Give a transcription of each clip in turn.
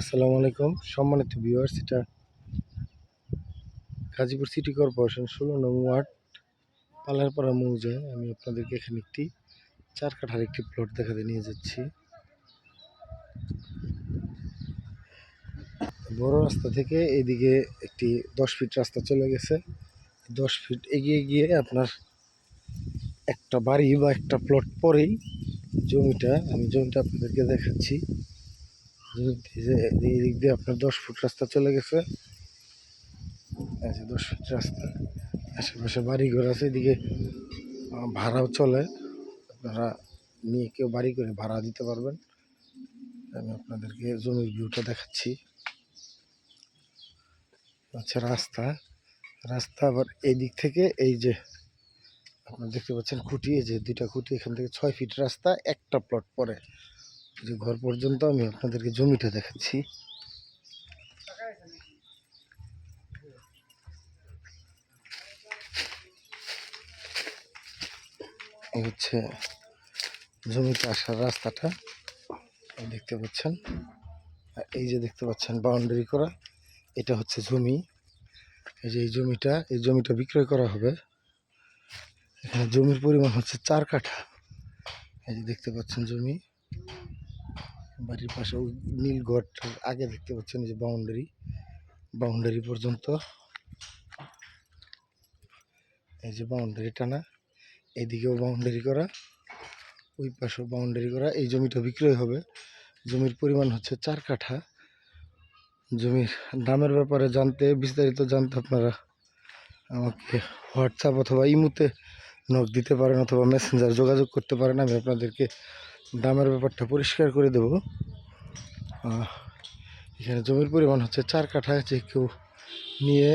আসসালামু আলাইকুম। সম্মানিত ভিউয়ার্স এটা গাজীপুর সিটি কর্পোরেশন ষোলো নং ওয়ার্ড, পালারপাড়া মৌজায়। আমি আপনাদেরকে এখানে একটি চার কাঠার একটি প্লট দেখাতে নিয়ে যাচ্ছি। বড় রাস্তা থেকে এদিকে একটি দশ ফিট রাস্তা চলে গেছে। দশ ফিট এগিয়ে গিয়ে আপনার একটা বাড়ি বা একটা প্লট পরেই জমিটা, আমি জমিটা আপনাদেরকে দেখাচ্ছি। এই দিক দিয়ে আপনার দশ ফুট রাস্তা চলে গেছে। দশ ফুট রাস্তা। আশেপাশে বাড়ি ঘর আছে, এদিকে ভাড়াও চলে। আপনারা নিয়ে কেউ বাড়ি করে ভাড়া দিতে পারবেন। আমি আপনাদেরকে জমির ভিউটা দেখাচ্ছি। আচ্ছা রাস্তা। রাস্তা আবার এই দিক থেকে এই যে আপনারা দেখতে পাচ্ছেন খুঁটি, এই যে দুইটা খুঁটি, এখান থেকে ছয় ফিট রাস্তা, একটা প্লট পরে যে ঘর পর্যন্ত আমি আপনাদেরকে জমিটা দেখাচ্ছি। হচ্ছে জমিতে আসার রাস্তাটা দেখতে পাচ্ছেন। এই যে দেখতে পাচ্ছেন, বাউন্ডারি করা, এটা হচ্ছে জমি। এই যে এই জমিটা এই জমিটা বিক্রয় করা হবে। এখানে জমির পরিমাণ হচ্ছে চার কাঠা। এই যে দেখতে পাচ্ছেন জমি। বাড়ির পাশে ওই নীল গড়টার আগে দেখতে পাচ্ছেন যে বাউন্ডারি বাউন্ডারি পর্যন্ত। এই যে বাউন্ডারি টানা এদিকেও বাউন্ডারি করা, ওই পাশেও বাউন্ডারি করা। এই জমিটা বিক্রয় হবে। জমির পরিমাণ হচ্ছে চার কাঠা। জমির দামের ব্যাপারে জানতে, বিস্তারিত জানতে আপনারা আমাকে হোয়াটসঅ্যাপ অথবা ইমুতে নক দিতে পারেন অথবা মেসেঞ্জার যোগাযোগ করতে পারেন। আমি আপনাদেরকে দামের ব্যাপারটা পরিষ্কার করে দেব। এখানে জমির পরিমাণ হচ্ছে চার কাঠা, যে কেউ নিয়ে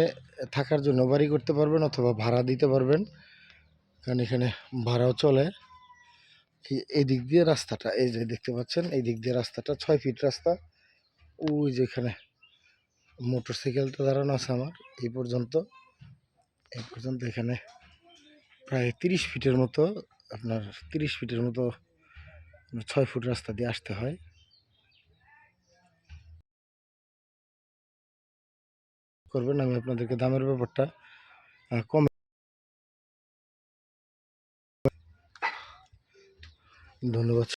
থাকার জন্য বাড়ি করতে পারবেন অথবা ভাড়া দিতে পারবেন। কারণ এখানে ভাড়াও চলে। এই দিক দিয়ে রাস্তাটা, এই যে দেখতে পাচ্ছেন, এই দিক দিয়ে রাস্তাটা ছয় ফিট রাস্তা। ওই যেখানে মোটর সাইকেলটা দাঁড়ানো আছে আমার, এই পর্যন্ত। এই পর্যন্ত এখানে প্রায় তিরিশ ফিটের মতো, আপনার তিরিশ ফিটের মতো ছয় ফুট রাস্তা দিয়ে আসতে হয়। করবেন আমি আপনাদেরকে দামের ব্যাপারটা কম ধন্যবাদ।